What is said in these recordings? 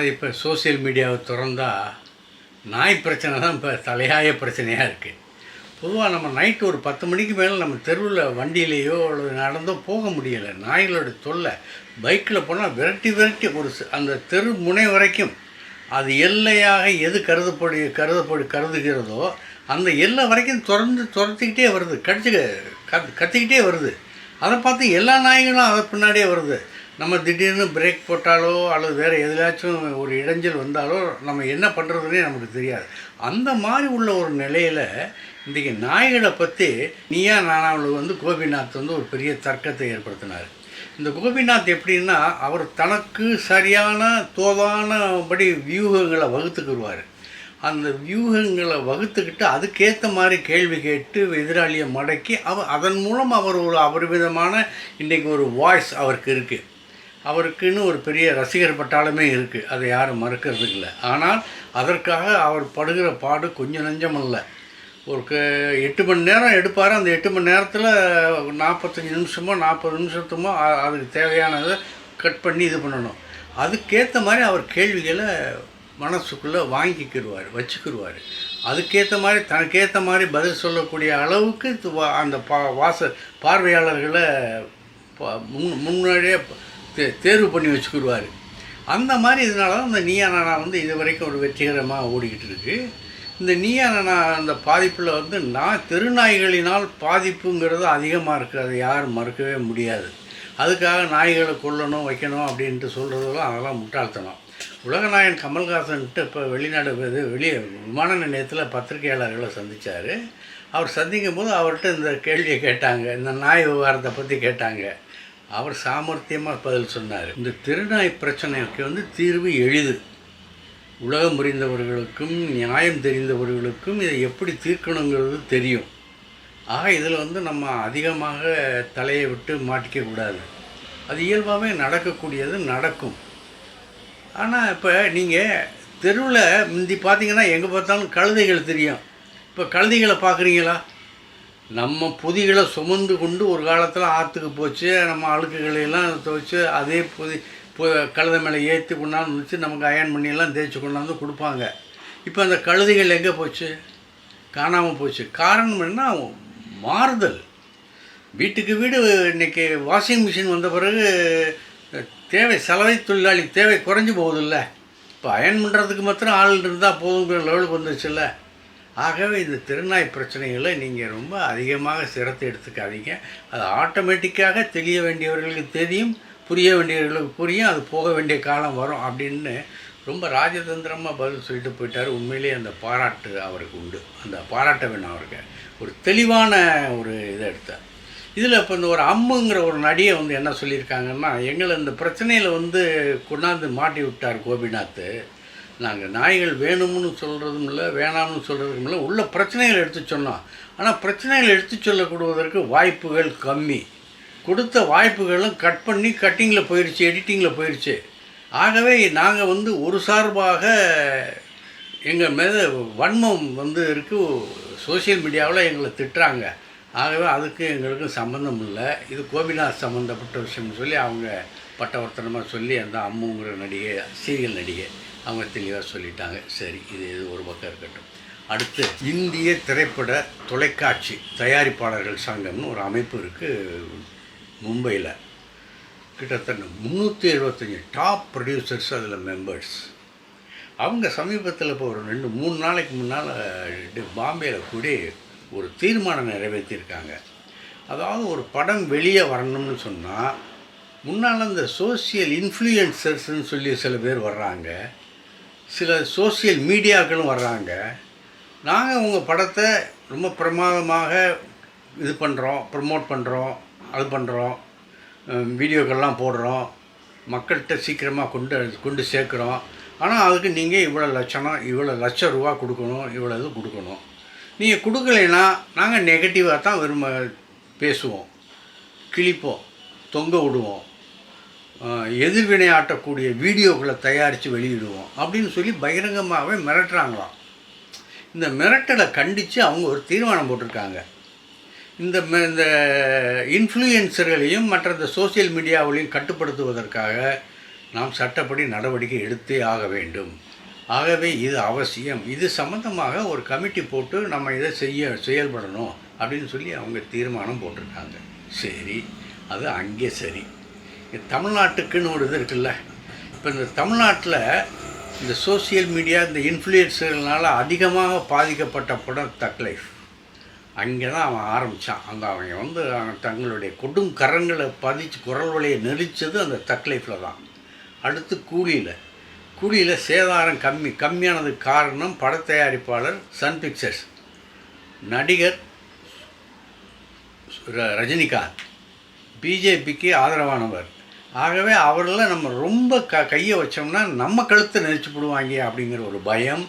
அதனால் இப்போ சோஷியல் மீடியாவை திறந்தா நாய் பிரச்சனை தான் இப்போ தலையாய பிரச்சனையாக இருக்குது பொதுவாக நம்ம நைட்டு ஒரு பத்து மணிக்கு மேலே நம்ம தெருவில் வண்டியிலேயோ அல்லது நடந்தோ போக முடியலை. நாய்களோட தொல்லை. பைக்கில் போனால் விரட்டி விரட்டி ஒரு அந்த தெரு முனை வரைக்கும் அது எல்லையாக எது கருதப்படு கருதப்படு கருதுகிறதோ அந்த எல்லை வரைக்கும் திறந்து துரத்திக்கிட்டே வருது. கடிச்சு கத் கத்திக்கிட்டே வருது. அதை பார்த்து எல்லா நாய்களும் அதை பின்னாடியே வருது. நம்ம திடீர்னு பிரேக் போட்டாலோ அல்லது வேறு எதுலாச்சும் ஒரு இடைஞ்சல் வந்தாலோ நம்ம என்ன பண்ணுறதுனே நமக்கு தெரியாது. அந்த மாதிரி உள்ள ஒரு நிலையில் இன்றைக்கி நாய்களை பற்றி நீயா நானாவில் வந்து கோபிநாத் வந்து ஒரு பெரிய தர்க்கத்தை ஏற்படுத்தினார். இந்த கோபிநாத் எப்படின்னா அவர் தனக்கு சரியான தோதானபடி வியூகங்களை வகுத்துக்கிடுவார் அந்த வியூகங்களை வகுத்துக்கிட்டு அதுக்கேற்ற மாதிரி கேள்வி கேட்டு எதிராளியை மடக்கி அவ அதன் மூலம் அவர் ஒரு அபரிமிதமான இன்றைக்கி ஒரு வாய்ஸ் அவருக்கு இருக்குது அவருக்குன்னு ஒரு பெரிய ரசிகர் பட்டாலுமே இருக்குது அதை யாரும் மறுக்கிறதுக்கு இல்லை ஆனால் அதற்காக அவர் படுகிற பாடு கொஞ்சம் நஞ்சம் இல்லை ஒரு க எட்டு மணி நேரம் எடுப்பார். அந்த எட்டு மணி நேரத்தில் நாற்பத்தஞ்சு நிமிஷமோ நாற்பது நிமிஷத்துமோ அதுக்கு தேவையானதை கட் பண்ணி இது பண்ணணும். அதுக்கேற்ற மாதிரி அவர் கேள்விகளை மனசுக்குள்ளே வாங்கிக்கிடுவார் வச்சுக்கிடுவார். அதுக்கேற்ற மாதிரி தனக்கேற்ற மாதிரி பதில் சொல்லக்கூடிய அளவுக்கு அந்த பா வாச பார்வையாளர்களை ப- முன் முன்னாடியே தே தேர்வு பண்ணி வச்சுக்கிடுவார். அந்த மாதிரி இதனால தான் இந்த நீயா நானா வந்து இது வரைக்கும் ஒரு வெற்றிகரமாக ஓடிக்கிட்டு இருக்கு. இந்த நீயா நானா அந்த பாதிப்பில் வந்து நான் தெருநாய்களினால் பாதிப்புங்கிறது அதிகமாக இருக்குது அதை யாரும் மறுக்கவே முடியாது. அதுக்காக நாய்களை கொல்லணும் வைக்கணும் அப்படின்ட்டு சொல்கிறதெல்லாம் அதெல்லாம் முட்டாள்தனம். உலகநாயகன் கமல்ஹாசன்ட்டு இப்போ வெளிநாடு இது வெளியே விமான நிலையத்தில் பத்திரிகையாளர்களை சந்தித்தார் அவர் சந்திக்கும் போது அவர்கிட்ட இந்த கேள்வியை கேட்டாங்க. இந்த நாய் விவகாரத்தை பற்றி கேட்டாங்க. அவர் சாமர்த்தியமாக பதில் சொன்னார். இந்த திருநாய் பிரச்சனைக்கு வந்து தீர்வு எளிது. உலகம் புரிந்தவர்களுக்கும் நியாயம் தெரிந்தவர்களுக்கும் இதை எப்படி தீர்க்கணுங்கிறது தெரியும். ஆக இதில் வந்து நம்ம அதிகமாக தலையை விட்டு மாட்டிக்கக்கூடாது அது இயல்பாகவே நடக்கக்கூடியது நடக்கும். ஆனால் இப்போ நீங்கள் தெருவில் முந்தி பார்த்தீங்கன்னா எங்கே பார்த்தாலும் கழுதைகள் தெரியும். இப்போ கழுதைகளை பார்க்குறீங்களா? நம்ம புதிகளை சுமந்து கொண்டு ஒரு காலத்தில் ஆற்றுக்கு போச்சு நம்ம அழுக்குகளையெல்லாம் துவைச்சு அதே புதி பொ கழுதை மேலே ஏற்றி கொண்டாந்து வச்சு நமக்கு அயன் பண்ணியெல்லாம் தேய்ச்சி கொண்டாந்து கொடுப்பாங்க. இப்போ அந்த கழுதைகள் எங்கே போச்சு? காணாமல் போச்சு. காரணம் என்ன? மாறுதல். வீட்டுக்கு வீடு இன்னைக்கு வாஷிங் மிஷின் வந்த பிறகு தேவை சலவை தொழிலாளி தேவை குறைஞ்சி போகுதில்ல. இப்போ அயன் பண்ணுறதுக்கு மாத்திரம் ஆள் இருந்தால் போதுங்கிற லெவலுக்கு வந்துருச்சுல்ல. ஆகவே இந்த திருநாய் பிரச்சனைகளை நீங்கள் ரொம்ப அதிகமாக சிரத்தை எடுத்துக்காதீங்க. அது ஆட்டோமேட்டிக்காக தெரிய வேண்டியவர்களுக்கு தெரியும் புரிய வேண்டியவர்களுக்கு புரியும் அது போக வேண்டிய காலம் வரும் அப்படின்னு ரொம்ப ராஜதந்திரமாக பதில் சொல்லிட்டு போயிட்டார். உண்மையிலேயே அந்த பாராட்டு அவருக்கு உண்டு. அந்த பாராட்ட வேணும் அவருக்கு. ஒரு தெளிவான ஒரு இதை எடுத்தார். இதில் இப்போ இந்த ஒரு அம்முங்கிற ஒரு நடிகை வந்து என்ன சொல்லியிருக்காங்கன்னா எங்களை இந்த பிரச்சனையில் வந்து கொண்டாந்து மாட்டி விட்டார் கோபிநாத். நாங்கள் நாய்கள் வேணும்னு சொல்கிறதும் இல்லை வேணாம்னு சொல்கிறதுக்கும் இல்லை உள்ள பிரச்சனைகள் எடுத்து சொன்னோம். ஆனால் பிரச்சனைகள் எடுத்து சொல்லக்கூடுவதற்கு வாய்ப்புகள் கம்மி. கொடுத்த வாய்ப்புகளும் கட் பண்ணி கட்டிங்கில் போயிடுச்சு எடிட்டிங்கில் போயிடுச்சு ஆகவே நாங்கள் வந்து ஒரு சார்பாக எங்கள் மேலே வன்மம் வந்து இருக்கு. சோஷியல் மீடியாவில் எங்களை திட்டுறாங்க. ஆகவே அதுக்கு எங்களுக்கு சம்மந்தம் இல்லை. இது கோபிநாத் சம்மந்தப்பட்ட விஷயம்னு சொல்லி அவங்க பட்டவர்த்தனமாக சொல்லி அந்த அம்முங்கிற நடிகை சீரியல் நடிகை. அவங்க தெளிவாக சொல்லிட்டாங்க. சரி இது இது ஒரு பக்கம் இருக்கட்டும். அடுத்து இந்திய திரைப்பட தொலைக்காட்சி தயாரிப்பாளர்கள் சங்கம்னு ஒரு அமைப்பு இருக்குது மும்பையில். கிட்டத்தட்ட முந்நூற்றி எழுபத்தஞ்சி டாப் ப்ரொடியூசர்ஸ் அதில் மெம்பர்ஸ் அவங்க சமீபத்தில் இப்போ ஒரு ரெண்டு மூணு நாளைக்கு முன்னால் பாம்பேயில் கூடி ஒரு தீர்மானம் நிறைவேற்றியிருக்காங்க அதாவது ஒரு படம் வெளியே வரணும்னு சொன்னால் முன்னால் இந்த சோஷியல் இன்ஃப்ளூயன்சர்ஸ்னு சொல்லி சில பேர் வர்றாங்க. சில சோஷியல் மீடியாக்களும் வர்றாங்க. நாங்கள் உங்கள் படத்தை ரொம்ப பிரமாதமாக இது பண்ணுறோம் ப்ரமோட் பண்ணுறோம் அது பண்ணுறோம் வீடியோக்கள்லாம் போடுறோம். மக்கள்கிட்ட சீக்கிரமாக கொண்டு கொண்டு சேர்க்குறோம். ஆனால் அதுக்கு நீங்கள் இவ்வளோ லட்சணம் இவ்வளோ லட்சம் ரூபா கொடுக்கணும் இவ்வளோ இது கொடுக்கணும். நீங்கள் கொடுக்கலைன்னா நாங்கள் நெகட்டிவாக தான் விரும்ப பேசுவோம். கிழிப்போம் தொங்க விடுவோம். எதிர்வினையாட்டக்கூடிய எதிர்வினை ஆட்டக்கூடிய வீடியோக்களை தயாரித்து வெளியிடுவோம் அப்படின்னு சொல்லி பகிரங்கமாகவே மிரட்டுறாங்களாம். இந்த மிரட்டலை கண்டித்து அவங்க ஒரு தீர்மானம் போட்டிருக்காங்க. இந்த ம- இந்த இன்ஃப்ளூயன்சர்களையும் மற்ற இந்த சோஷியல் மீடியாவிலையும் கட்டுப்படுத்துவதற்காக நாம் சட்டப்படி நடவடிக்கை எடுத்தே ஆக வேண்டும். ஆகவே இது அவசியம். இது சம்மந்தமாக ஒரு கமிட்டி போட்டு நம்ம இதை செய்ய செயல்படணும் அப்படின்னு சொல்லி அவங்க தீர்மானம் போட்டிருக்காங்க. சரி அது அங்கே சரி. தமிழ்நாட்டுக்குன்னு ஒரு இது இருக்குல்ல. இப்போ இந்த தமிழ்நாட்டில் இந்த சோஷியல் மீடியா இந்த இன்ஃப்ளூயன்ஸுகள்னால அதிகமாக பாதிக்கப்பட்ட படம் தக் லைஃப் அங்கே தான் அவன் ஆரம்பித்தான் அந்த அவங்க வந்து அவன் தங்களுடைய கொடும் கரங்களை பதிச்சு குரல் வழியை நெரிச்சது அந்த தக் லைஃப்பில் தான். அடுத்து கூலியில். கூலியில் சேதாரம் கம்மி. கம்மியானதுக்கு காரணம் பட தயாரிப்பாளர் சன் பிக்சர்ஸ் நடிகர் ர- ரஜினிகாந்த் பிஜேபிக்கு ஆதரவானவர். ஆகவே அவரெல்லாம் நம்ம ரொம்ப க கையை வச்சோம்னா நம்ம கழுத்தை நெரிச்சு போடுவாங்க அப்படிங்கிற ஒரு பயம்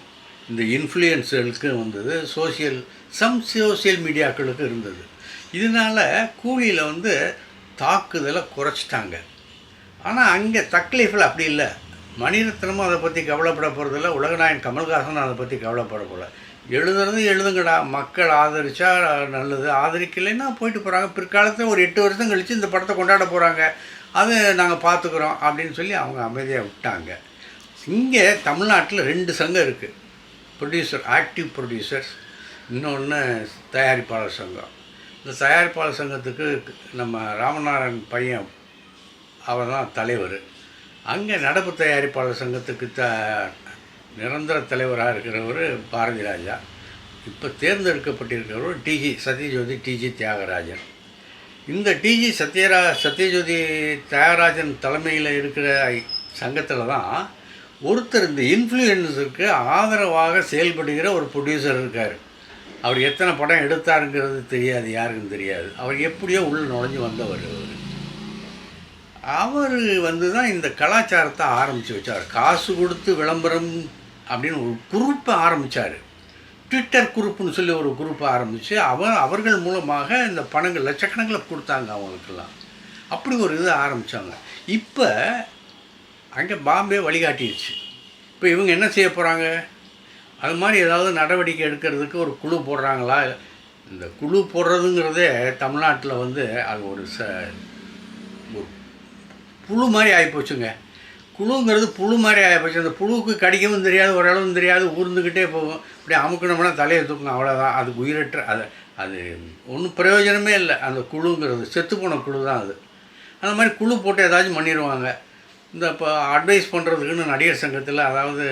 இந்த இன்ஃப்ளூயன்ஸுகளுக்கு வந்தது. சோஷியல் சம் சோஷியல் மீடியாக்களுக்கு இருந்தது. இதனால் கூலியில் வந்து தாக்குதலை குறைச்சிட்டாங்க. ஆனால் அங்கே தக்லீஃபில் அப்படி இல்லை. மணிரத்னமும் அதை பற்றி கவலைப்பட போகிறதில்ல உலகநாயகன் கமல்ஹாசனும் அதை பற்றி கவலைப்பட போகல எழுதுறது எழுதுங்கடா. மக்கள் ஆதரிச்சா நல்லது. ஆதரிக்கலைன்னா போயிட்டு போகிறாங்க பிற்காலத்தில் ஒரு எட்டு வருஷம் கழித்து இந்த படத்தை கொண்டாட போகிறாங்க அது நாங்கள் பார்த்துக்குறோம் அப்படின்னு சொல்லி அவங்க அமைதியாக விட்டாங்க. இங்கே தமிழ்நாட்டில் ரெண்டு சங்கம் இருக்குது ப்ரொடியூசர் ஆக்டிவ் ப்ரொடியூசர்ஸ் இன்னொன்று தயாரிப்பாளர் சங்கம். இந்த தயாரிப்பாளர் சங்கத்துக்கு நம்ம ராமநாதன் பையன் அவர் தான் தலைவர். அங்கே நடப்பு தயாரிப்பாளர் சங்கத்துக்கு த நிரந்தர தலைவராக இருக்கிறவர் பாரதி ராஜா. இப்போ தேர்ந்தெடுக்கப்பட்டிருக்கிறவர் டிஜி சத்யஜோதி டிஜி தியாகராஜன். இந்த டிஜி சத்யரா சத்யஜோதி தியாகராஜன் தலைமையில் இருக்கிற சங்கத்தில் தான் ஒருத்தர் இந்த இன்ஃப்ளூயன்ஸுக்கு ஆதரவாக செயல்படுகிற ஒரு ப்ரொடியூசர் இருக்கார். அவர் எத்தனை படம் எடுத்தாருங்கிறது தெரியாது யாருக்கும் தெரியாது. அவர் எப்படியோ உள்ள நுழைஞ்சு வந்தவர் அவர் அவர் வந்து தான் இந்த கலாச்சாரத்தை ஆரம்பித்து வச்சார். காசு கொடுத்து விளம்பரம் அப்படின்னு ஒரு குறிப்பை ஆரம்பித்தார் ட்விட்டர் குரூப்புன்னு சொல்லி ஒரு குரூப் ஆரம்பித்து அவன் அவர்கள் மூலமாக இந்த பணங்கள் லட்சக்கணக்கில் கொடுத்தாங்க அவங்களுக்கெல்லாம். அப்படி ஒரு இது ஆரம்பித்தாங்க இப்போ அங்கே பாம்பே வழிகாட்டிடுச்சு இப்போ இவங்க என்ன செய்ய போகிறாங்க அது மாதிரி ஏதாவது நடவடிக்கை எடுக்கிறதுக்கு ஒரு குழு போடுறாங்களா? இந்த குழு போடுறதுங்கிறதே தமிழ்நாட்டில் வந்து அது ஒரு ச ஒரு புழு மாதிரி ஆகிப்போச்சுங்க புழுங்கிறது புழு மாதிரி ஆகிப்போச்சு அந்த புழுவுக்கு கடிக்கவும் தெரியாது ஓரளவும் தெரியாது ஊர்ந்துக்கிட்டே போகும். இப்படி அமுக்கணும்னா தலையை தூக்கும். அவ்வளோதான் அது உயிரற்ற அது அது ஒன்றும் பிரயோஜனமே இல்லை. அந்த குழுங்கிறது செத்துப்போன குழு தான் அது. அந்த மாதிரி குழு போட்டு ஏதாச்சும் பண்ணிடுவாங்க. இந்த இப்போ அட்வைஸ் பண்ணுறதுக்குன்னு நடிகர் சங்கத்தில் அதாவது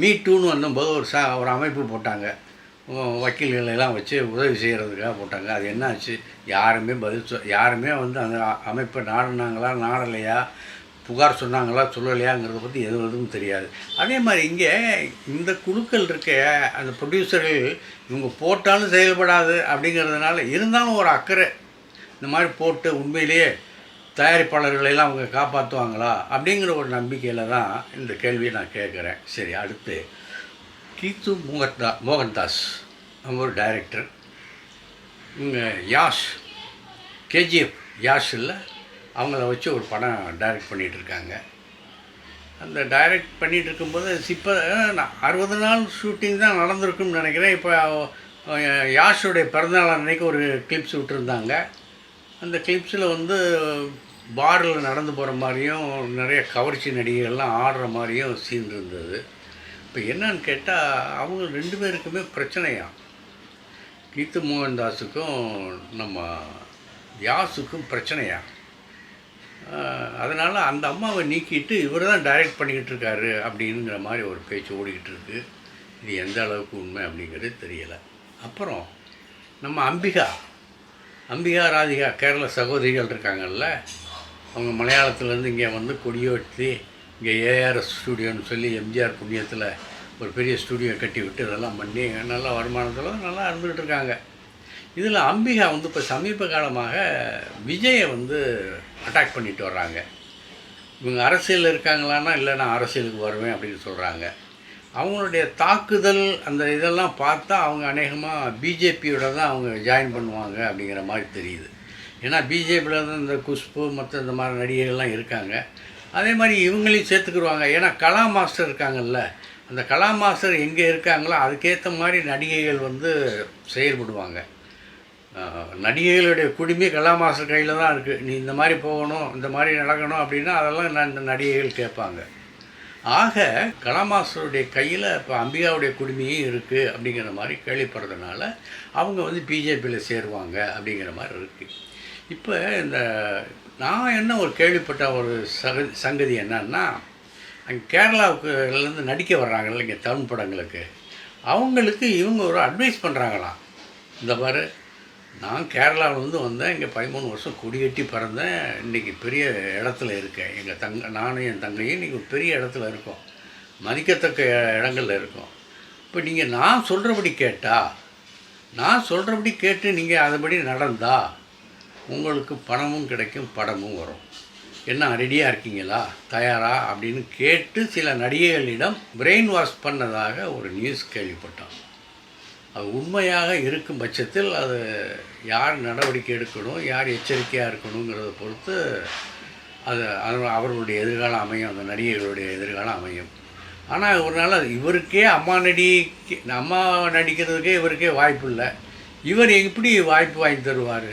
மீ டூன்னு வந்தபோது ஒரு ச ஒரு அமைப்பு போட்டாங்க. வக்கீல்களெல்லாம் வச்சு உதவி செய்கிறதுக்காக போட்டாங்க. அது என்னாச்சு? யாருமே பதில் சொ யாருமே வந்து அந்த அமைப்பை நாடினாங்களா நாடலையா? புகார் சொன்னாங்களா சொல்லலையாங்கிறத பற்றி எதுவும் எதுவும் தெரியாது. அதே மாதிரி இங்கே இந்த குழுக்கள் இருக்க அந்த ப்ரொடியூசர்கள் இவங்க போட்டாலும் செயல்படாது அப்படிங்கிறதுனால இருந்தாலும் ஒரு அக்கறை. இந்த மாதிரி போட்டு உண்மையிலேயே தயாரிப்பாளர்களை எல்லாம் அவங்க காப்பாற்றுவாங்களா அப்படிங்கிற ஒரு நம்பிக்கையில் தான் இந்த கேள்வியை நான் கேட்குறேன். சரி அடுத்து கீத்து மோகன்தா மோகன்தாஸ் அவங்க ஒரு டைரக்டர் இங்கே யாஷ் கேஜிஎஃப் யாஷ் இல்லை அவங்கள வச்சு ஒரு படம் டைரக்ட் பண்ணிகிட்டு இருக்காங்க அந்த டைரக்ட் பண்ணிகிட்டு இருக்கும்போது இப்போ அறுபது நாள் ஷூட்டிங் தான் நடந்திருக்கும்னு நினைக்கிறேன். இப்போ யாஷுடைய பிறந்தநாள் அன்னைக்கு ஒரு கிளிப்ஸ் விட்டுருந்தாங்க அந்த கிளிப்ஸில் வந்து பாரில் நடந்து போகிற மாதிரியும் நிறைய கவர்ச்சி நடிகைகள்லாம் ஆடுற மாதிரியும் சீன் இருந்தது. இப்போ என்னன்னு கேட்டால் அவங்க ரெண்டு பேருக்குமே பிரச்சனையா? கீத்து மோகன்தாஸுக்கும் நம்ம யாசுக்கும் பிரச்சனையா? அதனால் அந்த அம்மாவை நீக்கிட்டு இவர் தான் டைரக்ட் பண்ணிக்கிட்டு இருக்காரு அப்படிங்கிற மாதிரி ஒரு பேச்சு ஓடிக்கிட்டு இருக்கு. இது எந்த அளவுக்கு உண்மை அப்படிங்கிறது தெரியலை. அப்புறம் நம்ம அம்பிகா அம்பிகா ராதிகா கேரள சகோதரிகள் இருக்காங்கல்ல அவங்க மலையாளத்துலேருந்து இங்கே வந்து கொடியோட்டி இங்கே ஏஆர்எஸ் ஸ்டூடியோன்னு சொல்லி எம்ஜிஆர் புண்ணியத்தில் ஒரு பெரிய ஸ்டூடியோ கட்டி விட்டு இதெல்லாம் பண்ணி நல்ல வருமானத்தில் நல்லா இருந்துகிட்டு இருக்காங்க. இதில் அம்பிகா வந்து இப்போ சமீப காலமாக விஜயை வந்து அட்டாக் பண்ணிட்டு வர்றாங்க. இவங்க அரசியலில் இருக்காங்களான்னா இல்லை நான் அரசியலுக்கு வருவேன் அப்படின்னு சொல்கிறாங்க அவங்களுடைய தாக்குதல் அந்த இதெல்லாம் பார்த்தா அவங்க அநேகமாக பிஜேபியோட தான் அவங்க ஜாயின் பண்ணுவாங்க அப்படிங்கிற மாதிரி தெரியுது. ஏன்னா பிஜேபியில் தான் இந்த குஷ்பு மற்ற இந்த மாதிரி நடிகைகள்லாம் இருக்காங்க. அதே மாதிரி இவங்களையும் சேர்த்துக்குருவாங்க. ஏன்னா கலா மாஸ்டர் இருக்காங்கல்ல அந்த கலா மாஸ்டர் எங்கே இருக்காங்களோ அதுக்கேற்ற மாதிரி நடிகைகள் வந்து செயல்படுவாங்க. நடிகைகளுடைய குடுமி கலாமாஸ்டர் கையில் தான் இருக்குது நீ இந்த மாதிரி போகணும் இந்த மாதிரி நடக்கணும் அப்படின்னா அதெல்லாம் நான் இந்த நடிகைகள் கேட்பாங்க. ஆக கலாமாஸ்டருடைய கையில் இப்போ அம்பிகாவுடைய குடுமையும் இருக்குது அப்படிங்கிற மாதிரி கேள்விப்படுறதுனால அவங்க வந்து பிஜேபியில் சேருவாங்க அப்படிங்கிற மாதிரி இருக்குது இப்போ இந்த நான் என்ன ஒரு கேள்விப்பட்ட ஒரு சக சங்கதி என்னன்னா அங்கே கேரளாவுக்குலேருந்து நடிக்க வர்றாங்கல்ல இங்கே தமிழ் படங்களுக்கு. அவங்களுக்கு இவங்க ஒரு அட்வைஸ் பண்ணுறாங்களாம் இந்த மாதிரி நான் கேரளாவிலேருந்து வந்தேன். இங்கே பதிமூணு வருஷம் குடியேட்டி பிறந்தேன். இன்றைக்கி பெரிய இடத்துல இருக்கேன். எங்கள் தங்க நானும் என் தங்கையும் இன்றைக்கி ஒரு பெரிய இடத்துல இருக்கோம். மதிக்கத்தக்க இடங்கள்ல இருக்கோம். இப்போ நீங்கள் நான் சொல்கிறபடி கேட்டால் நான் சொல்கிறபடி கேட்டு நீங்கள் அதுபடி நடந்தா உங்களுக்கு பணமும் கிடைக்கும் படமும் வரும். என்ன ரெடியாக இருக்கீங்களா? தயாரா? அப்படின்னு கேட்டு சில நடிகைகளிடம் பிரெயின் வாஷ் பண்ணதாக ஒரு நியூஸ் கேள்விப்பட்டோம். அது உண்மையாக இருக்கும் பட்சத்தில் அது யார் நடவடிக்கை எடுக்கணும் யார் எச்சரிக்கையாக இருக்கணுங்கிறத பொறுத்து அது அவர்களுடைய எதிர்காலம் அமையும் அந்த நடிகைகளுடைய எதிர்காலம் அமையும். ஆனால் ஒரு நாள் அது இவருக்கே அம்மா நடிக்க அம்மா நடிக்கிறதுக்கே இவருக்கே வாய்ப்பு இல்லை. இவர் எப்படி வாய்ப்பு வாங்கி தருவார்?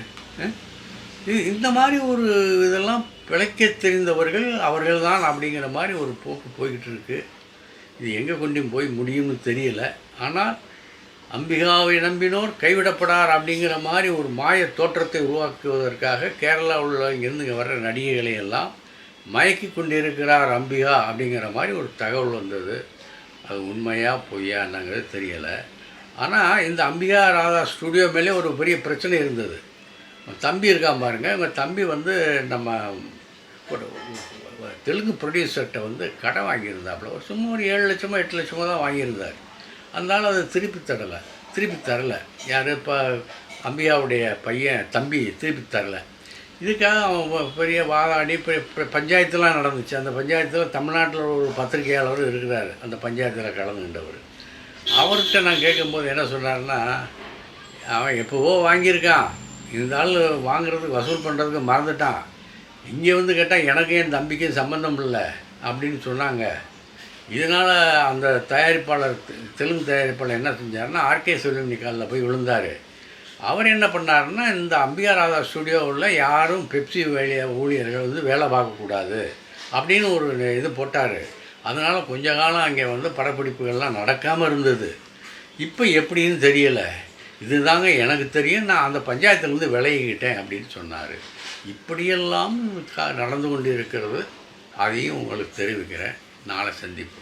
இது இந்த மாதிரி ஒரு இதெல்லாம் பிழைக்க தெரிந்தவர்கள் அவர்கள்தான் அப்படிங்கிற மாதிரி ஒரு போக்கு போய்கிட்டு இருக்குது இது எங்கே கொண்டு போய் முடியும்னு தெரியல. ஆனால் அம்பிகாவை நம்பினோர் கைவிடப்படார் அப்படிங்கிற மாதிரி ஒரு மாய தோற்றத்தை உருவாக்குவதற்காக கேரளாவில் இங்கேருந்து இங்கே வர்ற நடிகைகளை எல்லாம் மயக்கி கொண்டிருக்கிறார் அம்பிகா அப்படிங்கிற மாதிரி ஒரு தகவல் வந்தது. அது உண்மையா பொய்யாங்கிறது தெரியலை. ஆனால் இந்த அம்பிகா ராதா ஸ்டுடியோ மேலே ஒரு பெரிய பிரச்சனை இருந்தது. தம்பி இருக்கான் பாருங்கள் இவங்க தம்பி வந்து நம்ம தெலுங்கு ப்ரொடியூசர்கிட்ட வந்து கடன் வாங்கியிருந்தாப்புல. ஒரு சும்மா ஒரு ஏழு லட்சமோ எட்டு லட்சமோ தான் வாங்கியிருந்தார். அதனால அதை திருப்பி தரலை. திருப்பி தரலை. யார் இப்போ அம்பியாவுடைய பையன் தம்பி திருப்பி தரலை. இதுக்காக அவன் பெரிய வாதாடி பஞ்சாயத்துலாம் நடந்துச்சு. அந்த பஞ்சாயத்தில் தமிழ்நாட்டில் ஒரு பத்திரிகையாளர் இருக்கிறார். அந்த பஞ்சாயத்தில் கலந்துகின்றவர் அவர்கிட்ட நான் கேட்கும்போது என்ன சொன்னார்னா அவன் எப்போவோ வாங்கியிருக்கான். இருந்தாலும் வாங்குறதுக்கு வசூல் பண்ணுறதுக்கு மறந்துட்டான். இங்கே வந்து கேட்டால் எனக்கு என் தம்பிக்கும் சம்மந்தம் இல்லை. அப்படின்னு சொன்னாங்க. இதனால் அந்த தயாரிப்பாளர் தெலுங்கு தயாரிப்பாளர் என்ன செஞ்சாருன்னா ஆர்கே செல்வமணி காலில் போய் விழுந்தார். அவர் என்ன பண்ணாருன்னா இந்த அம்பிகா ராதா ஸ்டுடியோவில் யாரும் பெப்சி வேலைய ஊழியர்கள் வந்து வேலை பார்க்கக்கூடாது அப்படின்னு ஒரு இது போட்டார். அதனால் கொஞ்ச காலம் அங்கே வந்து படப்பிடிப்புகள்லாம் நடக்காமல் இருந்தது. இப்போ எப்படின்னு தெரியலை. இதுதாங்க எனக்கு தெரியும். நான் அந்த பஞ்சாயத்துலேருந்து விலகிக்கிட்டேன் அப்படின்னு சொன்னார். இப்படியெல்லாம் நடந்து கொண்டு இருக்கிறது அதையும் உங்களுக்கு தெரிவிக்கிறேன். நாளை சந்திப்போம்.